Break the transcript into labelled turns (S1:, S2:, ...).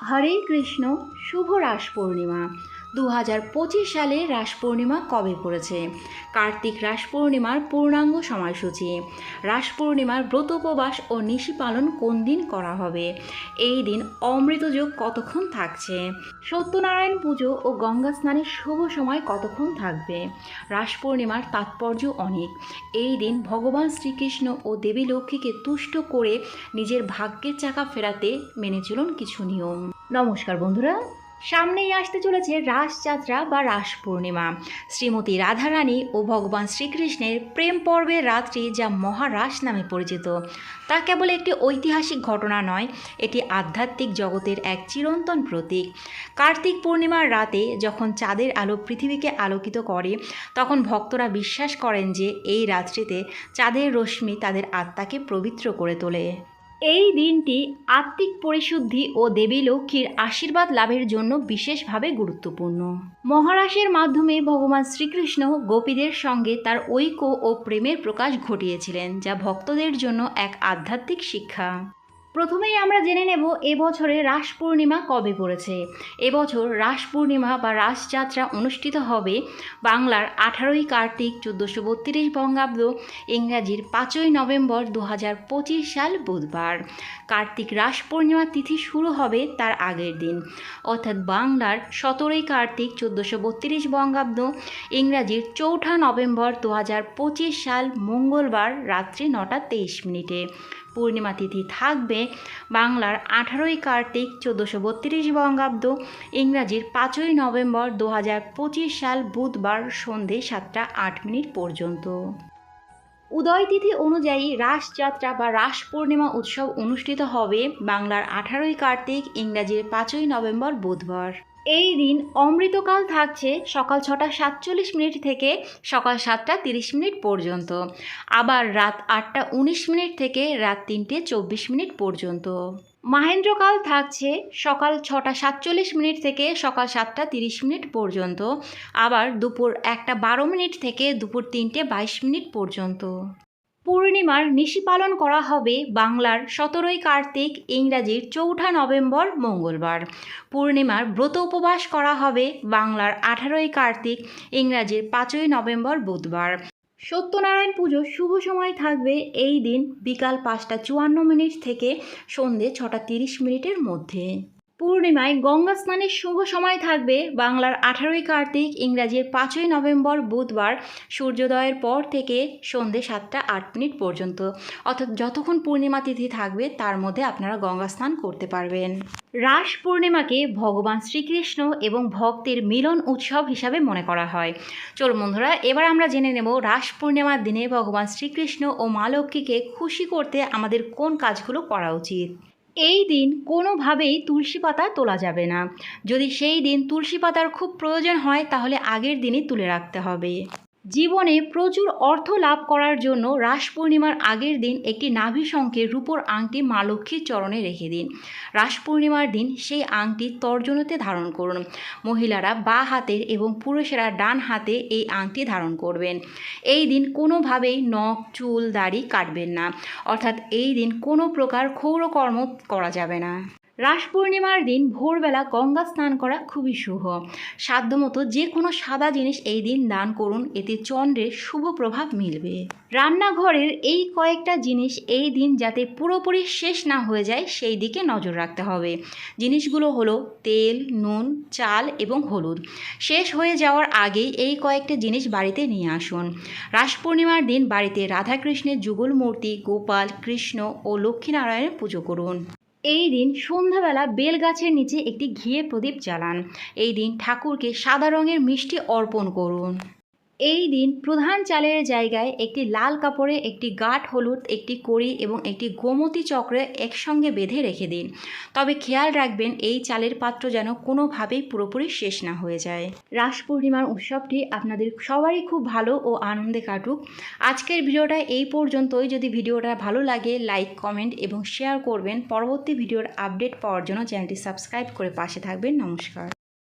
S1: হরে কৃষ্ণ শুভ রাস পূর্ণিমা। দু হাজার পঁচিশ সালে রাস পূর্ণিমা কবে পড়েছে? কার্তিক রাস পূর্ণিমার পূর্ণাঙ্গ সময়সূচি। রাস পূর্ণিমার ব্রত উপবাস ও নিশি পালন কোন দিন করা হবে? এই দিন অমৃতযোগ কতক্ষণ থাকছে? সত্যনারায়ণ পুজো ও গঙ্গা স্নানের শুভ সময় কতক্ষণ থাকবে? রাস পূর্ণিমার তাৎপর্য অনেক। এই দিন ভগবান শ্রীকৃষ্ণ ও দেবী লক্ষ্মীকে তুষ্ট করে নিজের ভাগ্যের চাকা ফেরাতে মেনে চলুন কিছু নিয়ম। নমস্কার বন্ধুরা সামনেই আসতে চলেছে রাসযাত্রা বা রাস পূর্ণিমা। শ্রীমতী রাধারানী ও ভগবান শ্রীকৃষ্ণের প্রেম পর্বের রাত্রি যা মহারাস নামে পরিচিত। তা কেবল একটি ঐতিহাসিক ঘটনা নয়, এটি আধ্যাত্মিক জগতের এক চিরন্তন প্রতীক। কার্তিক পূর্ণিমার রাতে যখন চাঁদের আলো পৃথিবীকে আলোকিত করে, তখন ভক্তরা বিশ্বাস করেন যে এই রাত্রিতে চাঁদের রশ্মি তাদের আত্মাকে পবিত্র করে তোলে। এই দিনটি আত্মিক পরিশুদ্ধি ও দেবী লক্ষ্মীর আশীর্বাদ লাভের জন্য বিশেষভাবে গুরুত্বপূর্ণ। মহারাশের মাধ্যমে ভগবান শ্রীকৃষ্ণ গোপীদের সঙ্গে তার ঐক্য ও প্রেমের প্রকাশ ঘটিয়েছিলেন, যা ভক্তদের জন্য এক আধ্যাত্মিক শিক্ষা। প্রথমেই আমরা জেনে নেব এবছরে রাস পূর্ণিমা কবে পড়েছে। এবছর রাস পূর্ণিমা বা রাসযাত্রা অনুষ্ঠিত হবে বাংলার আঠারোই কার্তিক চোদ্দোশো বত্রিশ বঙ্গাব্দ, ইংরাজির পাঁচই নভেম্বর দু হাজার পঁচিশ সাল বুধবার। কার্তিক রাস পূর্ণিমা তিথি শুরু হবে তার আগের দিন। অর্থাৎ বাংলার সতেরোই কার্তিক চোদ্দোশো বত্রিশ বঙ্গাব্দ, ইংরাজির চৌঠা নভেম্বর দু হাজার পঁচিশ সাল মঙ্গলবার রাত্রি নটা তেইশ মিনিটে। পূর্ণিমা তিথি থাকবে বাংলার আঠারোই কার্তিক চোদ্দোশো বত্রিশ বঙ্গাব্দ, ইংরাজির পাঁচই নভেম্বর দু হাজার পঁচিশ সাল বুধবার সন্ধে সাতটা আট মিনিট পর্যন্ত। উদয় তিথি অনুযায়ী রাসযাত্রা বা রাস পূর্ণিমা উৎসব অনুষ্ঠিত হবে বাংলার আঠারোই কার্তিক, ইংরাজির পাঁচই নভেম্বর বুধবার। এই দিন অমৃতকাল থাকছে সকাল ছটা সাতচল্লিশ মিনিট থেকে সকাল সাতটা তিরিশ মিনিট পর্যন্ত। আবার রাত আটটা উনিশ মিনিট থেকে রাত তিনটে চব্বিশ মিনিট পর্যন্ত। মাহেন্দ্রকাল থাকছে সকাল ছটা সাতচল্লিশ মিনিট থেকে সকাল সাতটা তিরিশ মিনিট পর্যন্ত। আবার দুপুর একটা বারো মিনিট থেকে দুপুর তিনটে বাইশ মিনিট পর্যন্ত। পূর্ণিমার নিশি পালন করা হবে বাংলার সতেরোই কার্তিক, ইংরাজির চৌঠা নভেম্বর, মঙ্গলবার। পূর্ণিমার ব্রত উপবাস করা হবে বাংলার আঠারোই কার্তিক, ইংরাজির পাঁচই নভেম্বর, বুধবার। সত্যনারায়ণ পুজো শুভ সময় থাকবে এই দিন বিকাল পাঁচটা চুয়ান্ন মিনিট থেকে সন্ধে ছটা তিরিশ মিনিটের মধ্যে। পূর্ণিমায় গঙ্গা স্নানের শুভ সময় থাকবে। বাংলার আঠারোই কার্তিক, ইংরাজির পাঁচই নভেম্বর বুধবার, সূর্যোদয়ের পর থেকে সন্ধে সাতটা আট মিনিট পর্যন্ত। অর্থাৎ যতক্ষণ পূর্ণিমা তিথি থাকবে, তার মধ্যে আপনারা গঙ্গা স্নান করতে পারবেন। রাস পূর্ণিমাকে ভগবান শ্রীকৃষ্ণ এবং ভক্তের মিলন উৎসব হিসাবে মনে করা হয়। চলো বন্ধুরা, এবার আমরা জেনে নেব রাস পূর্ণিমার দিনে ভগবান শ্রীকৃষ্ণ ও মা লক্ষ্মীকে খুশি করতে আমাদের কোন কাজগুলো করা উচিত। এই দিন কোনোভাবেই তুলসী পাতা তোলা যাবে না। যদি সেই দিন তুলসী পাতার খুব প্রয়োজন হয়, তাহলে আগের দিনই তুলে রাখতে হবে। জীবনে প্রচুর অর্থ লাভ করার জন্য রাস পূর্ণিমার আগের দিন একটি নাভি শঙ্কের রূপোর আংটি মা লক্ষ্মীর চরণে রেখে দিন। রাস পূর্ণিমার দিন সেই আংটি তর্জনীতে ধারণ করুন। মহিলারা বা হাতের এবং পুরুষেরা ডান হাতে এই আংটি ধারণ করবেন। এই দিন কোনোভাবেই নখ, চুল, দাড়ি কাটবেন না। অর্থাৎ এই দিন কোনো প্রকার ক্ষৌরকর্ম করা যাবে না। রাস পূর্ণিমার দিন ভোরবেলা গঙ্গা স্নান করা খুবই শুভ। সাধ্যমতো যে কোনো সাদা জিনিস এই দিন দান করুন, এতে চন্দ্রের শুভ প্রভাব মিলবে। রান্নাঘরের এই কয়েকটা জিনিস এই দিন যাতে পুরোপুরি শেষ না হয়ে যায়, সেই দিকে নজর রাখতে হবে। জিনিসগুলো হলো তেল, নুন, চাল এবং হলুদ। শেষ হয়ে যাওয়ার আগেই এই কয়েকটা জিনিস বাড়িতে নিয়ে আসুন। রাস পূর্ণিমার দিন বাড়িতে রাধাকৃষ্ণের যুগল মূর্তি, গোপাল, কৃষ্ণ ও লক্ষ্মীনারায়ণের পুজো করুন। এই দিন সন্ধ্যাবেলা বেল গাছের নিচে একটি ঘিয়ে প্রদীপ জ্বালান। এই দিন ঠাকুরকে সাদা রঙের মিষ্টি অর্পণ করুন। এই দিন প্রধান চালের জায়গায় একটি লাল কাপড়ে একটি গাঢ় হলুদ, একটি কড়ি এবং একটি গোমতী চক্রে একসঙ্গে বেঁধে রেখে দিন। তবে খেয়াল রাখবেন, এই চালের পাত্র যেন কোনোভাবেই পুরোপুরি শেষ না হয়ে যায়। রাস পূর্ণিমার উৎসবটি আপনাদের সবারই খুব ভালো ও আনন্দে কাটুক। আজকের ভিডিওটা এই পর্যন্তই। যদি ভিডিওটা ভালো লাগে, লাইক, কমেন্ট এবং শেয়ার করবেন। পরবর্তী ভিডিওর আপডেট পাওয়ার জন্য চ্যানেলটি সাবস্ক্রাইব করে পাশে থাকবেন। নমস্কার।